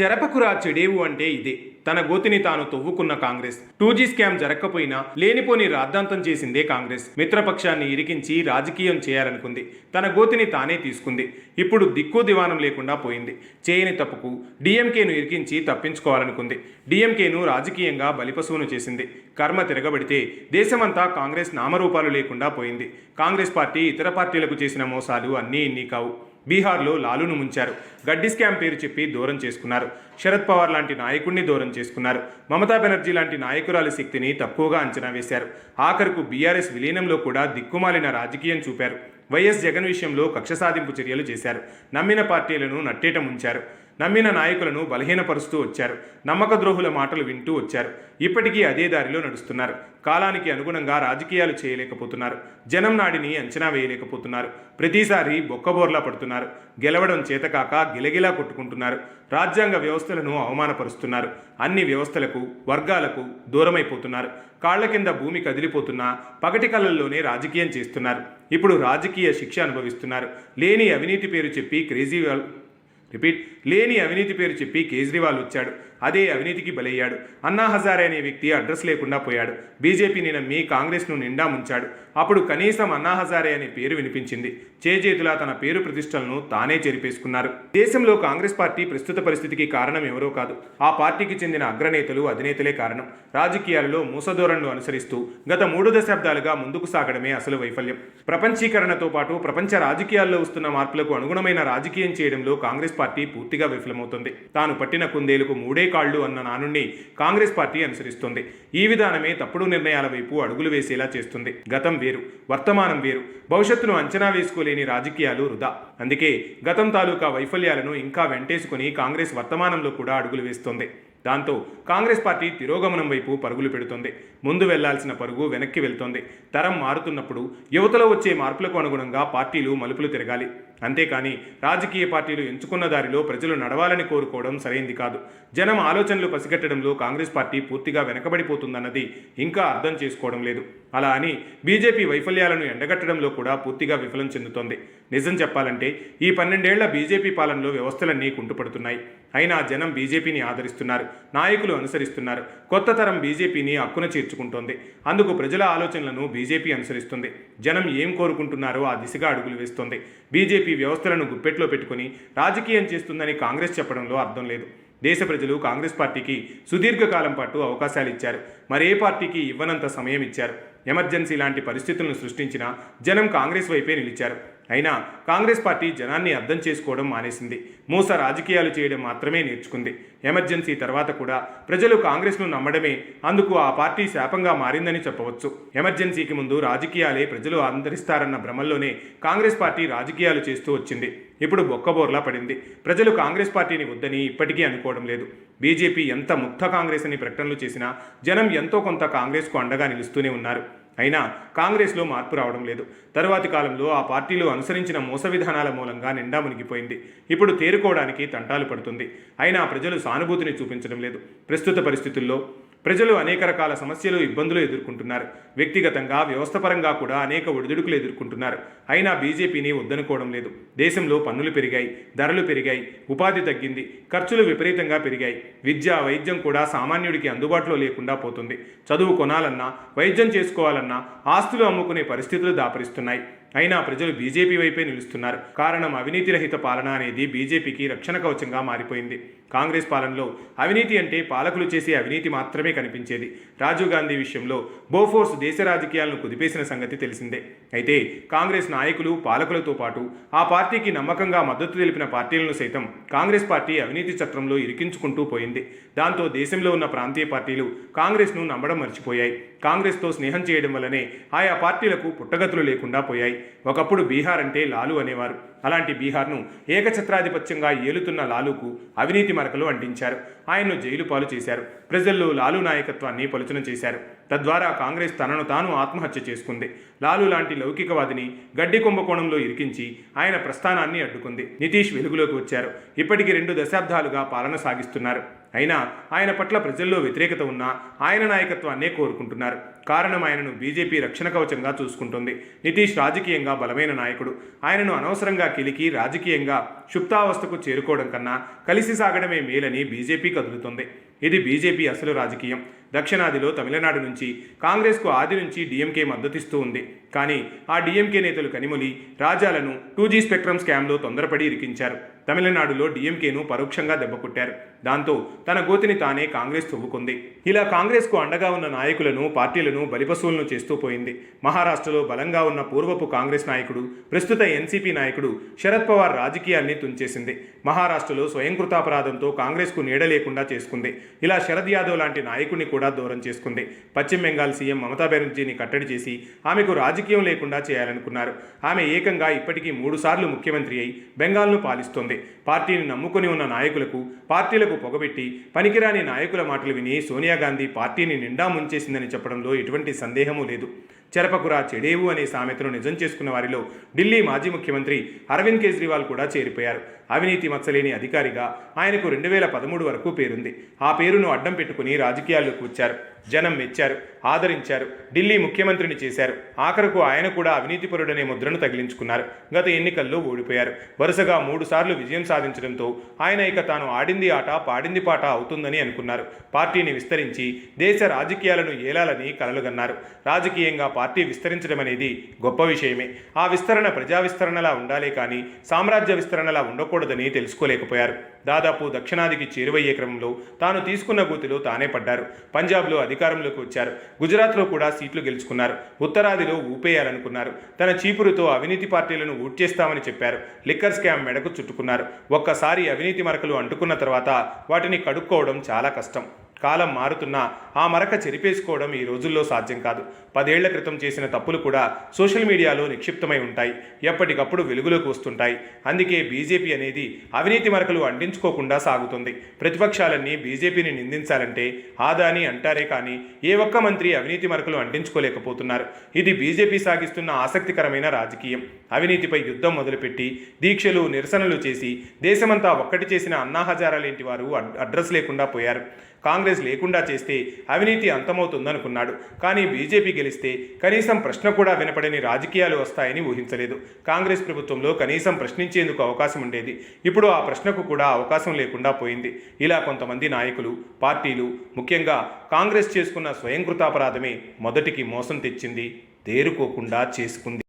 చెరపకురా చెడేవు అంటే ఇదే. తన గోతిని తాను తవ్వుకున్న కాంగ్రెస్. టూ జీ స్కామ్ జరగకపోయినా లేనిపోని రాద్ధాంతం చేసిందే కాంగ్రెస్. మిత్రపక్షాన్ని ఇరికించి రాజకీయం చేయాలనుకుంది. తన గోతిని తానే తీసుకుంది. ఇప్పుడు దిక్కు దివానం లేకుండా పోయింది. చేయని తప్పుకు డిఎంకేను ఇరికించి తప్పించుకోవాలనుకుంది. డిఎంకేను రాజకీయంగా బలిపశువును చేసింది. కర్మ తిరగబడితే దేశమంతా కాంగ్రెస్ నామరూపాలు లేకుండా పోయింది. కాంగ్రెస్ పార్టీ ఇతర పార్టీలకు చేసిన మోసాలు అన్నీ ఇన్ని కావు. బీహార్లో లాలును ముంచారు. గడ్డి స్కామ్ పేరు చెప్పి దూరం చేసుకున్నారు. శరద్ పవార్ లాంటి నాయకుడిని దూరం చేసుకున్నారు. మమతా బెనర్జీ లాంటి నాయకురాలి శక్తిని తక్కువగా అంచనా వేశారు. ఆఖరుకు బీఆర్ఎస్ విలీనంలో కూడా దిక్కుమాలిన రాజకీయం చూపారు. వైఎస్ జగన్ విషయంలో కక్ష సాధింపు చర్యలు చేశారు. నమ్మిన పార్టీలను నట్టేట ముంచారు. నమ్మిన నాయకులను బలహీనపరుస్తూ వచ్చారు. నమ్మక ద్రోహుల మాటలు వింటూ వచ్చారు. ఇప్పటికీ అదే దారిలో నడుస్తున్నారు. కాలానికి అనుగుణంగా రాజకీయాలు చేయలేకపోతున్నారు. జనం నాడిని అంచనా వేయలేకపోతున్నారు. ప్రతిసారి బొక్కబోర్లా పడుతున్నారు. గెలవడం చేతకాక గిలగిలా కొట్టుకుంటున్నారు. రాజ్యాంగ వ్యవస్థలను అవమానపరుస్తున్నారు. అన్ని వ్యవస్థలకు వర్గాలకు దూరమైపోతున్నారు. కాళ్ళ కింద భూమి కదిలిపోతున్నా పగటి కళ్ళల్లోనే రాజకీయం చేస్తున్నారు. ఇప్పుడు రాజకీయ శిక్ష అనుభవిస్తున్నారు. లేని అవినీతి పేరు చెప్పి క్రేజీ రిపీట్ లేని అవినీతి పేరు చెప్పి కేజ్రీవాల్ వచ్చాడు. అదే అవినీతికి బలయ్యాడు. అన్నా హజారే అనే వ్యక్తి అడ్రస్ లేకుండా పోయాడు. బీజేపీని నమ్మి కాంగ్రెస్ను నిండా ముంచాడు. అప్పుడు కనీసం అన్నా హజారే అనే పేరు వినిపించింది. చేజేతులా తన పేరు ప్రతిష్టలను తానే చెరిపేసుకున్నారు. దేశంలో కాంగ్రెస్ పార్టీ ప్రస్తుత పరిస్థితికి కారణం ఎవరో కాదు. ఆ పార్టీకి చెందిన అగ్రనేతలు అధినేతలే కారణం. రాజకీయాలలో మూసధోరణులు అనుసరిస్తూ గత మూడు దశాబ్దాలుగా ముందుకు సాగడమే అసలు వైఫల్యం. ప్రపంచీకరణతో పాటు ప్రపంచ రాజకీయాల్లో వస్తున్న మార్పులకు అనుగుణమైన రాజకీయం చేయడంలో కాంగ్రెస్ పార్టీ పూర్తిగా విఫలమవుతుంది. తాను పట్టిన కుందేలకు మూడే కాళ్ళు అన్న నానుణ్ణి కాంగ్రెస్ పార్టీ అనుసరిస్తుంది. ఈ విధానమే తప్పుడు నిర్ణయాల వైపు అడుగులు వేసేలా చేస్తుంది. గతం వేరు వర్తమానం వేరు. భవిష్యత్తును అంచనా వేసుకోలేని రాజకీయాలు వృధా. అందుకే గతం తాలూకా వైఫల్యాలను ఇంకా వెంటేసుకుని కాంగ్రెస్ వర్తమానంలో కూడా అడుగులు వేస్తోంది. దాంతో కాంగ్రెస్ పార్టీ తిరోగమనం వైపు పరుగులు పెడుతోంది. ముందు వెళ్ళాల్సిన పరుగు వెనక్కి వెళ్తోంది. తరం మారుతున్నప్పుడు యువతలో వచ్చే మార్పులకు అనుగుణంగా పార్టీలు మలుపులు తిరగాలి. అంతేకాని రాజకీయ పార్టీలు ఎంచుకున్న దారిలో ప్రజలు నడవాలని కోరుకోవడం సరైంది కాదు. జనం ఆలోచనలు పసిగట్టడంలో కాంగ్రెస్ పార్టీ పూర్తిగా వెనకబడిపోతుందన్నది ఇంకా అర్థం చేసుకోవడం లేదు. అలా అని బీజేపీ వైఫల్యాలను ఎండగట్టడంలో కూడా పూర్తిగా విఫలం చెందుతోంది. నిజం చెప్పాలంటే ఈ పన్నెండేళ్ళ బీజేపీ పాలనలో వ్యవస్థలన్నీ కుంటుపడుతున్నాయి. అయినా జనం బీజేపీని ఆదరిస్తున్నారు నాయకులు అనుసరిస్తున్నారు కొత్త తరం బీజేపీని అక్కున చేర్చుకుంటోంది. అందుకు ప్రజల ఆలోచనలను బీజేపీ అనుసరిస్తుంది. జనం ఏం కోరుకుంటున్నారో ఆ దిశగా అడుగులు వేస్తోంది. బీజేపీ వ్యవస్థలను గుప్పెట్లో పెట్టుకుని రాజకీయం చేస్తుందని కాంగ్రెస్ చెప్పడంలో అర్థం లేదు. దేశ ప్రజలు కాంగ్రెస్ పార్టీకి సుదీర్ఘకాలం పాటు అవకాశాలు ఇచ్చారు. మరే పార్టీకి ఇవ్వనంత సమయం ఇచ్చారు? ఎమర్జెన్సీ లాంటి పరిస్థితులను సృష్టించిన జనం కాంగ్రెస్ వైపే నిలిచారు. అయినా కాంగ్రెస్ పార్టీ జనాన్ని అర్థం చేసుకోవడం మానేసింది. మూస రాజకీయాలు చేయడం మాత్రమే నేర్చుకుంది. ఎమర్జెన్సీ తర్వాత కూడా ప్రజలు కాంగ్రెస్ను నమ్మడమే అందుకు ఆ పార్టీ శాపంగా మారిందని చెప్పవచ్చు. ఎమర్జెన్సీకి ముందు రాజకీయాలే ప్రజలు అందరిస్తారన్న భ్రమల్లోనే కాంగ్రెస్ పార్టీ రాజకీయాలు చేస్తూ వచ్చింది. ఇప్పుడు బొక్కబోర్లా పడింది. ప్రజలు కాంగ్రెస్ పార్టీని వద్దని ఇప్పటికీ అనుకోవడం లేదు. బీజేపీ ఎంత ముక్త కాంగ్రెస్ అని ప్రకటనలు చేసినా జనం ఎంతో కొంత కాంగ్రెస్కు అండగా నిలుస్తూనే ఉన్నారు. అయినా కాంగ్రెస్లో మార్పు రావడం లేదు. తరువాతి కాలంలో ఆ పార్టీలు అనుసరించిన మోస విధానాల మూలంగా నిండా మునిగిపోయింది. ఇప్పుడు తేరుకోవడానికి తంటాలు పడుతుంది. అయినా ప్రజలు సానుభూతిని చూపించడం లేదు. ప్రస్తుత పరిస్థితుల్లో ప్రజలు అనేక రకాల సమస్యలు ఇబ్బందులు ఎదుర్కొంటున్నారు. వ్యక్తిగతంగా వ్యవస్థపరంగా కూడా అనేక ఒడిదుడుకులు ఎదుర్కొంటున్నారు. అయినా బీజేపీని వద్దనుకోవడం లేదు. దేశంలో పన్నులు పెరిగాయి ధరలు పెరిగాయి ఉపాధి తగ్గింది ఖర్చులు విపరీతంగా పెరిగాయి. విద్య వైద్యం కూడా సామాన్యుడికి అందుబాటులో లేకుండా పోతుంది. చదువు కొనాలన్నా వైద్యం చేసుకోవాలన్నా ఆస్తులు అమ్ముకునే పరిస్థితులు దాపరిస్తున్నాయి. అయినా ప్రజలు బీజేపీ వైపే నిలుస్తున్నారు. కారణం అవినీతి రహిత పాలన అనేది బీజేపీకి రక్షణ కవచంగా మారిపోయింది. కాంగ్రెస్ పాలనలో అవినీతి అంటే పాలకులు చేసే అవినీతి మాత్రమే కనిపించేది. రాజీవ్ గాంధీ విషయంలో బోఫోర్స్ దేశ రాజకీయాలను కుదిపేసిన సంగతి తెలిసిందే. అయితే కాంగ్రెస్ నాయకులు పాలకులతో పాటు ఆ పార్టీకి నమ్మకంగా మద్దతు తెలిపిన పార్టీలను సైతం కాంగ్రెస్ పార్టీ అవినీతి చక్రంలో ఇరికించుకుంటూ పోయింది. దాంతో దేశంలో ఉన్న ప్రాంతీయ పార్టీలు కాంగ్రెస్ను నమ్మడం మర్చిపోయాయి. కాంగ్రెస్తో స్నేహం చేయడం వల్లనే ఆయా పార్టీలకు పుట్టగతులు లేకుండా పోయాయి. ఒకప్పుడు బీహార్ అంటే లాలు అనేవారు. అలాంటి బీహార్ను ఏకఛత్రాధిపత్యంగా ఏలుతున్న లాలుకు అవినీతి మరకలు అంటించారు. ఆయన్ను జైలు పాలు చేశారు. ప్రజల్లో లాలు నాయకత్వాన్ని పలుచన చేశారు. తద్వారా కాంగ్రెస్ తనను తాను ఆత్మహత్య చేసుకుంది. లాలు లాంటి లౌకికవాదిని గడ్డి కుంభకోణంలో ఇరికించి ఆయన ప్రస్థానాన్ని అడ్డుకుంది. నితీష్ వెలుగులోకి వచ్చారు. ఇప్పటికి రెండు దశాబ్దాలుగా పాలన సాగిస్తున్నారు. అయినా ఆయన పట్ల ప్రజల్లో వ్యతిరేకత ఉన్నా ఆయన నాయకత్వాన్నే కోరుకుంటున్నారు. కారణం ఆయనను బీజేపీ రక్షణ కవచంగా చూసుకుంటుంది. నితీష్ రాజకీయంగా బలమైన నాయకుడు. ఆయనను అనవసరంగా కిలికి రాజకీయంగా సుప్తావస్థకు చేరుకోవడం కన్నా కలిసి సాగడమే మేలని బీజేపీ కదులుతుంది. ఇది బీజేపీ అసలు రాజకీయం. దక్షిణాదిలో తమిళనాడు నుంచి కాంగ్రెస్కు ఆది నుంచి డిఎంకే మద్దతిస్తూ ఉంది. కానీ ఆ డీఎంకే నేతలు కనిమొలి రాజాలను టూ జీ స్పెక్ట్రమ్ స్కామ్లో తొందరపడి ఇరికించారు. తమిళనాడులో డిఎంకేను పరోక్షంగా దెబ్బకొట్టారు దాంతో తన గోతిని తానే కాంగ్రెస్ తవ్వుకుంది. ఇలా కాంగ్రెస్కు అండగా ఉన్న నాయకులను పార్టీలను బలిపశువులను చేస్తూ పోయింది. మహారాష్ట్రలో బలంగా ఉన్న పూర్వపు కాంగ్రెస్ నాయకుడు ప్రస్తుత ఎన్సీపీ నాయకుడు శరద్ పవార్ రాజకీయాన్ని తుంచేసింది. మహారాష్ట్రలో స్వయంకృతాపరాధంతో కాంగ్రెస్కు నీడ లేకుండా చేసుకుంది. ఇలా శరద్ యాదవ్ లాంటి నాయకుడిని కూడా దూరం చేసుకుంది. పశ్చిమ బెంగాల్ సీఎం మమతా బెనర్జీని కట్టడి చేసి ఆమెకు రాజకీయం లేకుండా చేయాలనుకున్నారు. ఆమె ఏకంగా ఇప్పటికీ మూడుసార్లు ముఖ్యమంత్రి అయి బెంగాల్ను పాలిస్తోంది. పార్టీని నమ్ముకుని ఉన్న నాయకులకు పార్టీలకు పొగబెట్టి పనికిరాని నాయకుల మాటలు విని సోనియా గాంధీ పార్టీని నిండా ముంచేసిందని చెప్పడంలో ఎటువంటి సందేహమూ లేదు. చెరపకురా చెడేవు అనే సామెతను నిజం చేసుకున్న వారిలో ఢిల్లీ మాజీ ముఖ్యమంత్రి అరవింద్ కేజ్రీవాల్ కూడా చేరిపోయారు. అవినీతి మచ్చలేని అధికారిగా ఆయనకు రెండు వేల పదమూడు వరకు పేరుంది. ఆ పేరును అడ్డం పెట్టుకుని రాజకీయాల్లోకి వచ్చారు. జనం మెచ్చారు ఆదరించారు ఢిల్లీ ముఖ్యమంత్రిని చేశారు. ఆఖరకు ఆయన కూడా అవినీతిపరుడనే ముద్రను తగిలించుకున్నారు. గత ఎన్నికల్లో ఓడిపోయారు. వరుసగా మూడుసార్లు విజయం సాధించడంతో ఆయన ఇక తాను ఆడింది ఆట పాడింది పాట అవుతుందని అనుకున్నారు. పార్టీని విస్తరించి దేశ రాజకీయాలను ఏలాలని కలలుగన్నారు. రాజకీయంగా పార్టీ విస్తరించడం అనేది గొప్ప విషయమే. ఆ విస్తరణ ప్రజా విస్తరణలా ఉండాలే కానీ సామ్రాజ్య విస్తరణలా ఉండకూడదని తెలుసుకోలేకపోయారు. దాదాపు దక్షిణాదికి చేరువయ్యే క్రమంలో తాను తీసుకున్న గూతిలో తానే పడ్డారు. పంజాబ్లో అధికారంలోకి వచ్చారు. గుజరాత్లో కూడా సీట్లు గెలుచుకున్నారు. ఉత్తరాదిలో ఊపేయాలనుకున్నారు. తన చీపురుతో అవినీతి పార్టీలను ఊడ్చేస్తామని చెప్పారు. లిక్కర్ స్కామ్ మెడకు చుట్టుకున్నారు. ఒక్కసారి అవినీతి మరకలు అంటుకున్న తర్వాత వాటిని కడుక్కోవడం చాలా కష్టం. కాలం మారుతున్నా ఆ మరక చెరిపేసుకోవడం ఈ రోజుల్లో సాధ్యం కాదు. పదేళ్ళ క్రితం చేసిన తప్పులు కూడా సోషల్ మీడియాలో నిక్షిప్తమై ఉంటాయి. ఎప్పటికప్పుడు వెలుగులోకి వస్తుంటాయి. అందుకే బీజేపీ అనేది అవినీతి మరకలు అంటించుకోకుండా సాగుతుంది. ప్రతిపక్షాలన్నీ బీజేపీని నిందించాలంటే ఆదాని అంటారే కానీ ఏ ఒక్క మంత్రి అవినీతి మరకలు అంటించుకోలేకపోతున్నారు. ఇది బీజేపీ సాగిస్తున్న ఆసక్తికరమైన రాజకీయం. అవినీతిపై యుద్ధం మొదలుపెట్టి దీక్షలు నిరసనలు చేసి దేశమంతా ఒక్కటి చేసిన అన్నా హజారాలేంటి వారు అడ్రస్ లేకుండా పోయారు. కాంగ్రెస్ లేకుండా చేస్తే అవినీతి అంతమవుతుందనుకున్నాడు. కానీ బీజేపీ గెలిస్తే కనీసం ప్రశ్న కూడా వినపడని రాజకీయాలు వస్తాయని ఊహించలేదు. కాంగ్రెస్ ప్రభుత్వంలో కనీసం ప్రశ్నించేందుకు అవకాశం ఉండేది. ఇప్పుడు ఆ ప్రశ్నకు కూడా అవకాశం లేకుండా పోయింది. ఇలా కొంతమంది నాయకులు పార్టీలు ముఖ్యంగా కాంగ్రెస్ చేసుకున్న స్వయంకృతాపరాధమే మొదటికి మోసం తెచ్చింది తేరుకోకుండా చేసుకుంది.